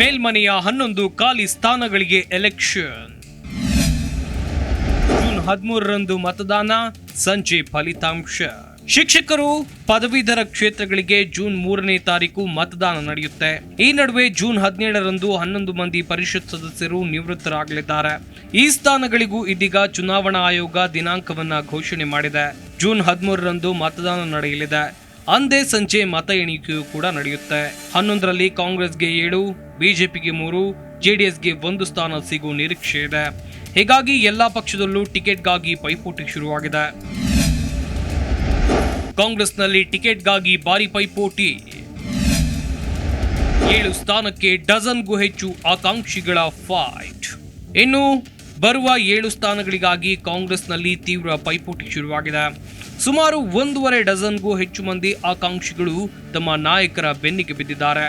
ಮೇಲ್ಮನೆಯ ಹನ್ನೊಂದು ಖಾಲಿ ಸ್ಥಾನಗಳಿಗೆ ಎಲೆಕ್ಷನ್ ಜೂನ್ ಹದಿಮೂರರಂದು ಮತದಾನ, ಸಂಜೆ ಫಲಿತಾಂಶ. ಶಿಕ್ಷಕರು ಪದವೀಧರ ಕ್ಷೇತ್ರಗಳಿಗೆ ಜೂನ್ ಮೂರನೇ ತಾರೀಕು ಮತದಾನ ನಡೆಯುತ್ತೆ. ಈ ನಡುವೆ ಜೂನ್ ಹದಿನೇಳರಂದು ಹನ್ನೊಂದು ಮಂದಿ ಪರಿಷತ್ ಸದಸ್ಯರು ನಿವೃತ್ತರಾಗಲಿದ್ದಾರೆ. ಈ ಸ್ಥಾನಗಳಿಗೂ ಇದೀಗ ಚುನಾವಣಾ ಆಯೋಗ ದಿನಾಂಕವನ್ನ ಘೋಷಣೆ ಮಾಡಿದೆ. ಜೂನ್ ಹದಿಮೂರರಂದು ಮತದಾನ ನಡೆಯಲಿದೆ. ಅಂದೇ ಸಂಜೆ ಮತ ಎಣಿಕೆಯೂ ಕೂಡ ನಡೆಯುತ್ತೆ. ಹನ್ನೊಂದರಲ್ಲಿ ಕಾಂಗ್ರೆಸ್ಗೆ ಏಳು, ಬಿಜೆಪಿಗೆ ಮೂರು, ಜೆಡಿಎಸ್ಗೆ ಒಂದು ಸ್ಥಾನ ಸಿಗುವ ನಿರೀಕ್ಷೆ ಇದೆ. ಹೀಗಾಗಿ ಎಲ್ಲಾ ಪಕ್ಷದಲ್ಲೂ ಟಿಕೆಟ್ಗಾಗಿ ಪೈಪೋಟಿ ಶುರುವಾಗಿದೆ. ಕಾಂಗ್ರೆಸ್ನಲ್ಲಿ ಟಿಕೆಟ್ಗಾಗಿ ಭಾರಿ ಪೈಪೋಟಿ. ಏಳು ಸ್ಥಾನಕ್ಕೆ ಡಜನ್ಗೂ ಹೆಚ್ಚು ಆಕಾಂಕ್ಷಿಗಳ ಫೈಟ್. ಇನ್ನು ಬರುವ ಏಳು ಸ್ಥಾನಗಳಿಗಾಗಿ ಕಾಂಗ್ರೆಸ್ನಲ್ಲಿ ತೀವ್ರ ಪೈಪೋಟಿ ಶುರುವಾಗಿದೆ. ಸುಮಾರು ಒಂದೂವರೆ ಡಜನ್ಗೂ ಹೆಚ್ಚು ಮಂದಿ ಆಕಾಂಕ್ಷಿಗಳು ತಮ್ಮ ನಾಯಕರ ಬೆನ್ನಿಗೆ ಬಿದ್ದಿದ್ದಾರೆ.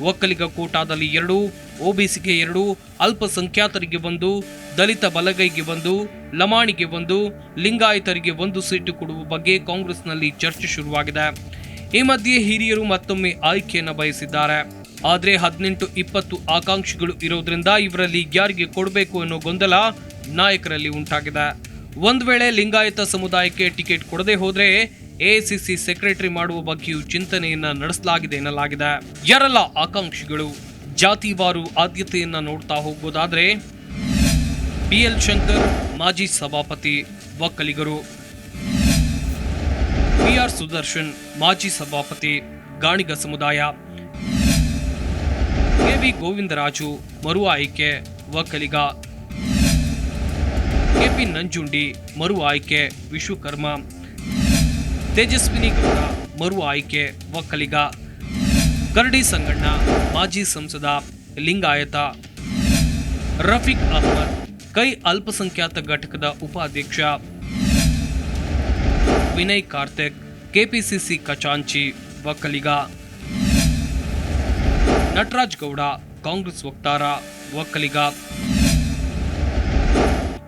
ಒಕ್ಕಲಿಗ ಕೋಟಾದಲ್ಲಿ ಎರಡು, ಒಬಿಸಿಗೆ ಎರಡು, ಅಲ್ಪಸಂಖ್ಯಾತರಿಗೆ ಒಂದು, ದಲಿತ ಬಲಗೈಗೆ ಒಂದು, ಲಮಾಣಿಗೆ ಒಂದು, ಲಿಂಗಾಯತರಿಗೆ ಒಂದು ಸೀಟು ಕೊಡುವ ಬಗ್ಗೆ ಕಾಂಗ್ರೆಸ್ನಲ್ಲಿ ಚರ್ಚೆ ಶುರುವಾಗಿದೆ. ಈ ಮಧ್ಯೆ ಹಿರಿಯರು ಮತ್ತೊಮ್ಮೆ ಆಯ್ಕೆಯನ್ನು ಬಯಸಿದ್ದಾರೆ. ಆದರೆ ಹದಿನೆಂಟು ಇಪ್ಪತ್ತು ಆಕಾಂಕ್ಷಿಗಳು ಇರೋದ್ರಿಂದ ಇವರಲ್ಲಿ ಯಾರಿಗೆ ಕೊಡಬೇಕು ಅನ್ನೋ ಗೊಂದಲ ನಾಯಕರಲ್ಲಿ ಉಂಟಾಗಿದೆ. ಒಂದು ವೇಳೆ ಲಿಂಗಾಯತ ಸಮುದಾಯಕ್ಕೆ ಟಿಕೆಟ್ ಕೊಡದೆ ಹೋದ್ರೆ ಎಐಸಿಸಿ ಸೆಕ್ರೆಟರಿ ಮಾಡುವ ಬಗ್ಗೆಯೂ ಚಿಂತನೆಯನ್ನ ನಡೆಸಲಾಗಿದೆ ಎನ್ನಲಾಗಿದೆ. ಯಾರೆಲ್ಲ ಆಕಾಂಕ್ಷಿಗಳು? ಜಾತಿವಾರು ಆದ್ಯತೆಯನ್ನ ನೋಡ್ತಾ ಹೋಗೋದಾದ್ರೆ ಬಿಎಲ್ ಶಂಕರ್, ಮಾಜಿ ಸಭಾಪತಿ, ಒಕ್ಕಲಿಗರು. ಬಿಆರ್ ಸುದರ್ಶನ್, ಮಾಜಿ ಸಭಾಪತಿ, ಗಾಣಿಗ ಸಮುದಾಯ. ಕೆವಿ ಗೋವಿಂದರಾಜು, ಮರು ಆಯ್ಕೆ ಒಕ್ಕಲಿಗ ಕೆಪಿ ನಂಜುಂಡಿ, ಮರು ಆಯ್ಕೆ, ವಿಶ್ವಕರ್ಮ. ತೇಜಸ್ವಿನಿ ಗೌಡ, ಮರು ಆಯ್ಕೆ ಒಕ್ಕಲಿಗ ಕರಡಿ ಸಂಗಣ್ಣ, ಮಾಜಿ ಸಂಸದ, ಲಿಂಗಾಯತ. ರಫೀಕ್ ಅಹ್ಮದ್, ಕೈ ಅಲ್ಪಸಂಖ್ಯಾತ ಘಟಕದ ಉಪಾಧ್ಯಕ್ಷ. ವಿನಯ್ ಕಾರ್ತಿಕ್, ಕೆಪಿಸಿಸಿ ಖಚಾಂಚಿ ಒಕ್ಕಲಿಗ ನಟರಾಜ್ ಗೌಡ, ಕಾಂಗ್ರೆಸ್ ವಕ್ತಾರ ಒಕ್ಕಲಿಗ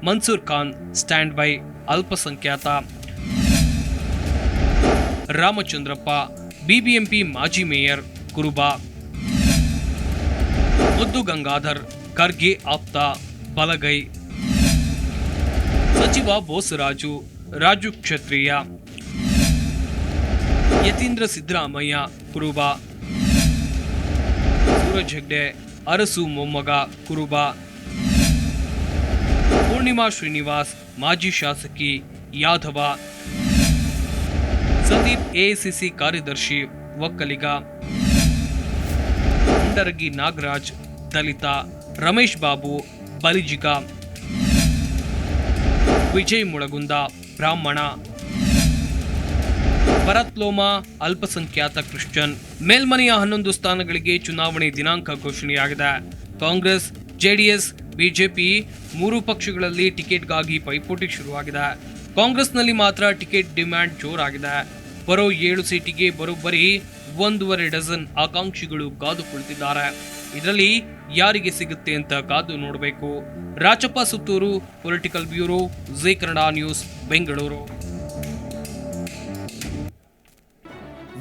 ಮನ್ಸೂರ್ ಖಾನ್ ಸ್ಟ್ಯಾಂಡ್ ಬೈ ಅಲ್ಪಸಂಖ್ಯಾತ. ರಾಮಚಂದ್ರಪ್ಪ, ಬಿಬಿಎಂಪಿ ಮಾಜಿ ಮೇಯರ್ ಕುರುಬಾ. ಮುದ್ದು ಗಂಗಾಧರ್, ಖರ್ಗೆ ಆಪ್ತ, ಬಲಗೈ. ಸಚಿವ ಬೋಸರಾಜು, ರಾಜು ಕ್ಷತ್ರಿಯ. ಯತೀಂದ್ರ ಸಿದ್ದರಾಮಯ್ಯ ಕುರುಬ. ಸೂರಜ್ ಹೆಗ್ಡೆ ಅರಸು ಮೊಮ್ಮಗ ಕುರುಬ ಪೂರ್ಣಿಮಾ ಶ್ರೀನಿವಾಸ್ ಮಾಜಿ ಶಾಸಕಿ ಯಾದವ ಸಂದೀಪ್ ಎಐಸಿಸಿ ಕಾರ್ಯದರ್ಶಿ ಒಕ್ಕಲಿಗ ಮುಂಡರಗಿ ನಾಗರಾಜ್ ದಲಿತ ರಮೇಶ್ ಬಾಬು ಬಲಿಜಿಗ ವಿಜಯ್ ಮುಳಗುಂದ ಬ್ರಾಹ್ಮಣ ಭರತ್ ಲೋಮಾ ಅಲ್ಪಸಂಖ್ಯಾತ ಕ್ರಿಶ್ಚಿಯನ್. ಮೇಲ್ಮನೆಯ ಹನ್ನೊಂದು ಸ್ಥಾನಗಳಿಗೆ ಚುನಾವಣೆ ದಿನಾಂಕ ಘೋಷಣೆಯಾಗಿದೆ. ಕಾಂಗ್ರೆಸ್, ಜೆಡಿಎಸ್, ಬಿಜೆಪಿ ಮೂರು ಪಕ್ಷಗಳಲ್ಲಿ ಟಿಕೆಟ್ಗಾಗಿ ಪೈಪೋಟಿ ಶುರುವಾಗಿದೆ. ಕಾಂಗ್ರೆಸ್ನಲ್ಲಿ ಮಾತ್ರ ಟಿಕೆಟ್ ಡಿಮ್ಯಾಂಡ್ ಜೋರಾಗಿದೆ. ಬರೋ ಏಳು ಸೀಟಿಗೆ ಬರೋಬ್ಬರಿ ಒಂದೂವರೆ ಡಜನ್ ಆಕಾಂಕ್ಷಿಗಳು ಕಾದು ಕುಳಿತಿದ್ದಾರೆ ಇದರಲ್ಲಿ ಯಾರಿಗೆ ಸಿಗುತ್ತೆ ಅಂತ ಕಾದು ನೋಡಬೇಕು. Rachappa Suttur, political bureau Zee Kannada news, Bengaluru.